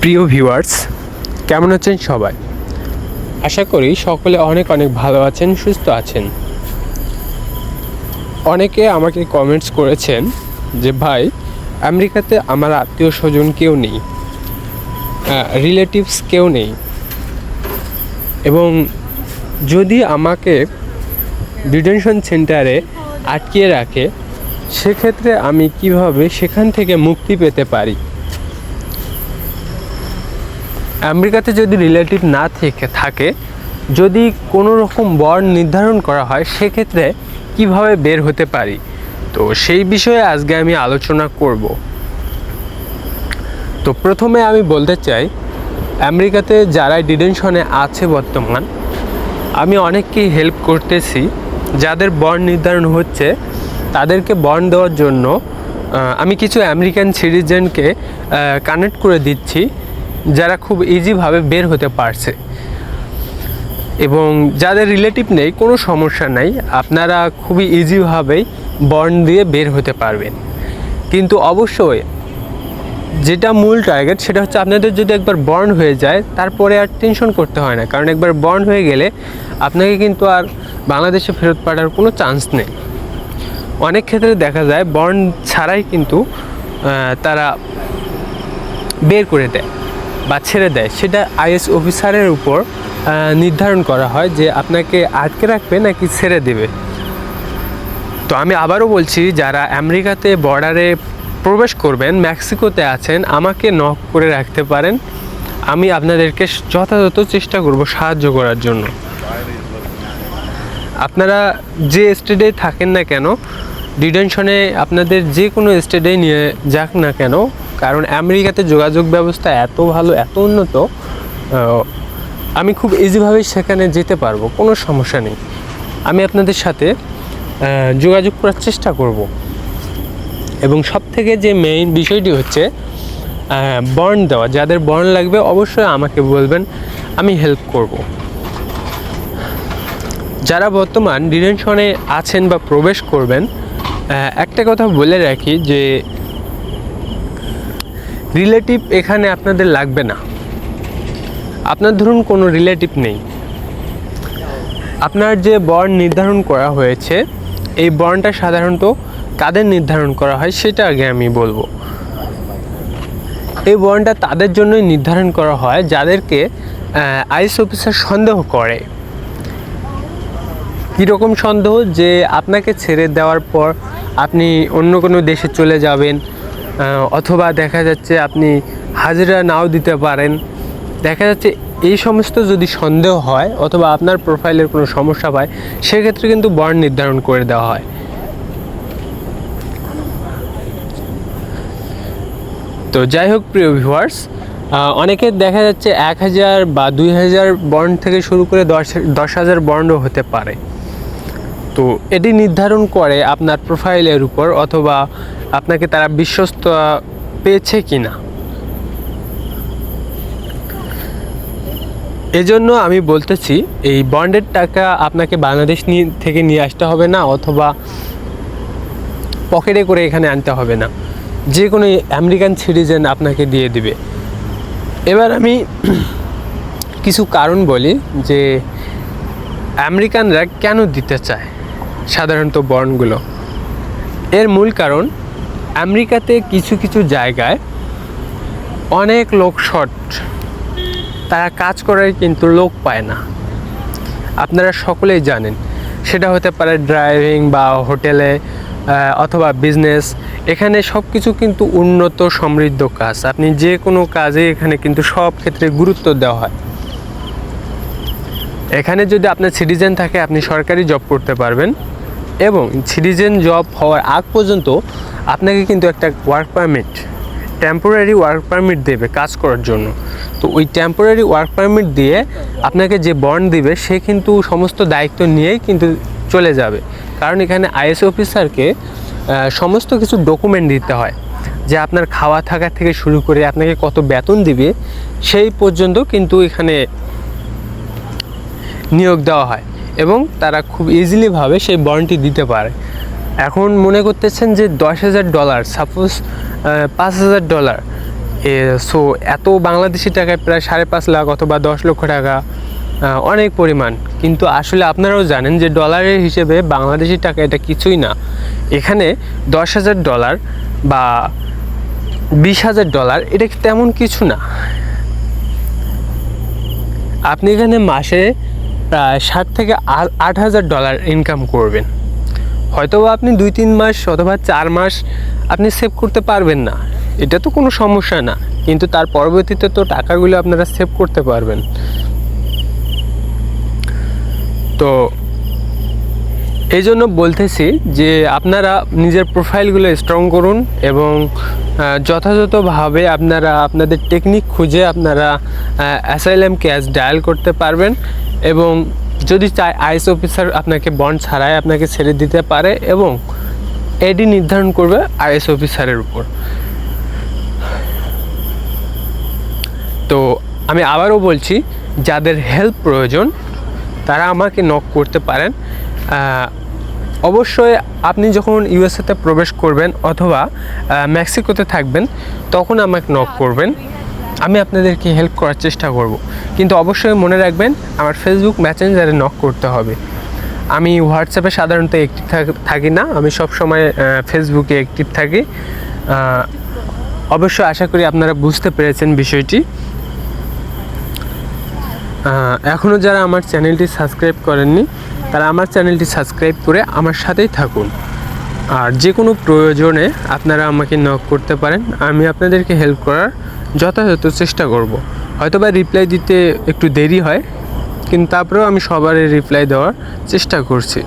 প্রিয় ভিউয়ার্স, কেমন আছেন সবাই? আশা করি সকলে অনেক অনেক ভালো আছেন, সুস্থ আছেন। অনেকে আমাকে কমেন্টস করেছেন যে, ভাই, আমেরিকাতে আমার আত্মীয় স্বজন কেউ নেই রিলেটিভস কেউ নেই। এবং যদি আমাকে ডিটেনশন সেন্টারে আটকিয়ে রাখে, সেক্ষেত্রে আমি কীভাবে সেখান থেকে মুক্তি পেতে পারি? আমেরিকাতে যদি রিলেটিভ না থেকে থাকে, যদি কোনো রকম বর্ণ নির্ধারণ করা হয়, সেক্ষেত্রে কীভাবে বের হতে পারি? তো সেই বিষয়ে আজকে আমি আলোচনা করব। তো প্রথমে আমি বলতে চাই, আমেরিকাতে যারা ডিটেনশনে আছে বর্তমান, আমি অনেককেই হেল্প করতেছি। যাদের বর্ণ নির্ধারণ হচ্ছে, তাদেরকে বর্ণ দেওয়ার জন্য আমি কিছু আমেরিকান সিটিজেনকে কানেক্ট করে দিচ্ছি। যারা খুব ইজিভাবে বের হতে পারছে। এবং যাদের রিলেটিভ নেই, কোনো সমস্যা নাই, আপনারা খুবই ইজিভাবেই বর্ন দিয়ে বের হতে পারবেন। কিন্তু অবশ্যই যেটা মূল টার্গেট সেটা হচ্ছে আপনাদের যদি একবার বর্ন হয়ে যায়, তারপরে আর টেনশন করতে হয় না। কারণ একবার বর্ন হয়ে গেলে আপনাকে কিন্তু আর বাংলাদেশে ফেরত পাঠার কোনো চান্স নেই। অনেক ক্ষেত্রে দেখা যায় বর্ন ছাড়াই কিন্তু তারা বের করে দেয়। বা ছেড়ে দেয়, সেটা আইএস অফিসারের উপর নির্ধারণ করা হয় যে আপনাকে আটকে রাখবে নাকি ছেড়ে দেবে। তো আমি আবারও বলছি, যারা আমেরিকাতে বর্ডারে প্রবেশ করবেন, মেক্সিকোতে আছেন, আমাকে নক করে রাখতে পারেন। আমি আপনাদেরকে যথাযথ চেষ্টা করব সাহায্য করার জন্য। আপনারা যে স্টেটে থাকেন না কেন, ডিটেনশনে আপনাদের যে কোনো স্টেটে নিয়ে যাক না কেন কারণ আমেরিকাতে যোগাযোগ ব্যবস্থা এত ভালো, এত উন্নত আমি খুব ইজিভাবে সেখানে যেতে পারব, কোনো সমস্যা নেই। আমি আপনাদের সাথে যোগাযোগ করার চেষ্টা করব। এবং সব থেকে যে মেইন বিষয়টি হচ্ছে বর্ণ দেওয়া। যাদের বর্ণ লাগবে, অবশ্যই আমাকে বলবেন, আমি হেল্প করব। যারা বর্তমান ডিটেনশনে আছেন বা প্রবেশ করবেন একটা কথা বলে রাখি যে রিলেটিভ এখানে আপনাদের লাগবে না। আপনার ধরুন কোনো রিলেটিভ নেই। আপনার যে বর্ণ নির্ধারণ করা হয়েছে, এই বর্ণটা সাধারণত কাদের নির্ধারণ করা হয় সেটা আগে আমি বলব। এই বর্ণটা তাদের জন্যই নির্ধারণ করা হয় যাদেরকে আইস অফিসার সন্দেহ করে। কীরকম সন্দেহ? যে আপনাকে ছেড়ে দেওয়ার পর আপনি অন্য কোনো দেশে চলে যাবেন অথবা দেখা যাচ্ছে আপনি হাজিরা নাও দিতে পারেন। দেখা যাচ্ছে এই সমস্ত যদি সন্দেহ হয় অথবা আপনার প্রোফাইলের কোনো সমস্যা পায় সেক্ষেত্রে কিন্তু বর্ণ নির্ধারণ করে দেওয়া হয়। তো যাই হোক, প্রিয় ভিউয়ার্স অনেকে দেখা যাচ্ছে এক হাজার বা দুই হাজার বন্ড থেকে শুরু করে দশ দশ হাজার বন্ডও হতে পারে। তো এটি নির্ধারণ করে আপনার প্রোফাইলের উপর অথবা আপনাকে তারা বিশ্বস্ত পেয়েছে কি না এজন্য আমি বলতেছি, এই বন্ডের টাকা আপনাকে বাংলাদেশ নিয়ে থেকে নিয়ে আসতে হবে না অথবা পকেটে করে এখানে আনতে হবে না। যে কোনো আমেরিকান সিটিজেন আপনাকে দিয়ে দিবে। এবার আমি কিছু কারণ বলি যে আমেরিকানরা কেন দিতে চায়। সাধারণত বন্ডগুলো এর মূল কারণ, আমেরিকাতে কিছু কিছু জায়গায় অনেক লোক শর্ট তারা কাজ করার কিন্তু লোক পায় না। আপনারা সকলেই জানেন, সেটা হতে পারে ড্রাইভিং বা হোটেলে অথবা বিজনেস এখানে সব কিছু কিন্তু উন্নত সমৃদ্ধ কাজ। আপনি যে কোনো কাজে এখানে কিন্তু সব ক্ষেত্রে গুরুত্ব দেওয়া হয়। এখানে যদি আপনার সিটিজেন থাকে, আপনি সরকারি জব করতে পারবেন এবং সিটিজেন জব হওয়ার আগ পর্যন্ত আপনাকে কিন্তু একটা work permit temporary work permit দেবে কাজ করার জন্য। তো ওই টেম্পোরারি ওয়ার্ক পারমিট দিয়ে আপনাকে যে বন্ড দিবে, সে কিন্তু সমস্ত দায়িত্ব নিয়েই কিন্তু চলে যাবে। কারণ এখানে আইএস অফিসারকে সমস্ত কিছু ডকুমেন্ট দিতে হয়। যে আপনার খাওয়া থাকা থেকে শুরু করে আপনাকে কত বেতন দিবে, সেই পর্যন্ত কিন্তু এখানে নিয়োগ দেওয়া হয় এবং তারা খুব ইজিলিভাবে সেই বন্ডটি দিতে পারে। এখন মনে করতেছেন যে দশ হাজার ডলার সাপোজ পাঁচ হাজার ডলার সো এত বাংলাদেশি টাকায় প্রায় সাড়ে পাঁচ লাখ অথবা দশ লক্ষ টাকা অনেক পরিমাণ। কিন্তু আসলে আপনারাও জানেন যে ডলারের হিসেবে বাংলাদেশি টাকা এটা কিছুই না। এখানে দশ হাজার ডলার বা বিশ হাজার ডলার এটা তেমন কিছু না। আপনি এখানে মাসে প্রায় ষাট থেকে আট হাজার ডলার ইনকাম করবেন। হয়তো আপনি দুই, তিন মাস অথবা চার মাস আপনি সেভ করতে পারবেন না। এটা তো কোনো সমস্যা না, কিন্তু তার পরবর্তীতে তো টাকাগুলো আপনারা সেভ করতে পারবেন। তো এই জন্য বলতেছি যে আপনারা নিজের প্রোফাইলগুলো স্ট্রং করুন এবং যথাযথভাবে আপনারা আপনাদের টেকনিক খুঁজে আপনারা অ্যাসাইলাম ক্যাশ ডায়াল করতে পারবেন এবং যদি চাই আইস অফিসার আপনাকে বন্ড ছাড়াই আপনাকে ছেড়ে দিতে পারে এবং এডি নির্ধারণ করবে আইএস অফিসারের উপর। তো আমি আবারও বলছি, যাদের হেল্প প্রয়োজন, তারা আমাকে নক করতে পারেন। অবশ্যই আপনি যখন ইউএসএতে প্রবেশ করবেন অথবা মেক্সিকোতে থাকবেন তখন আমাকে নক করবেন। আমি আপনাদেরকে হেল্প করার চেষ্টা করব। কিন্তু অবশ্যই মনে রাখবেন আমার ফেসবুক মেসেঞ্জারে নক করতে হবে। আমি হোয়াটসঅ্যাপে সাধারণত অ্যাক্টিভ থাকি না। আমি সবসময় ফেসবুকে অ্যাক্টিভ থাকি। অবশ্যই আশা করি আপনারা বুঝতে পেরেছেন বিষয়টি। এখনও যারা আমার চ্যানেলটি সাবস্ক্রাইব করেননি তারা আমার চ্যানেলটি সাবস্ক্রাইব করে আমার সাথেই থাকুন। আর যে কোনো প্রয়োজনে আপনারা আমাকে নক করতে পারেন, আমি আপনাদেরকে হেল্প করার যথাযথ চেষ্টা করব। হয়তো বা রিপ্লাই দিতে একটু দেরি হয়, কিন্তু তারপরেও আমি সবারই রিপ্লাই দেওয়ার চেষ্টা করছি।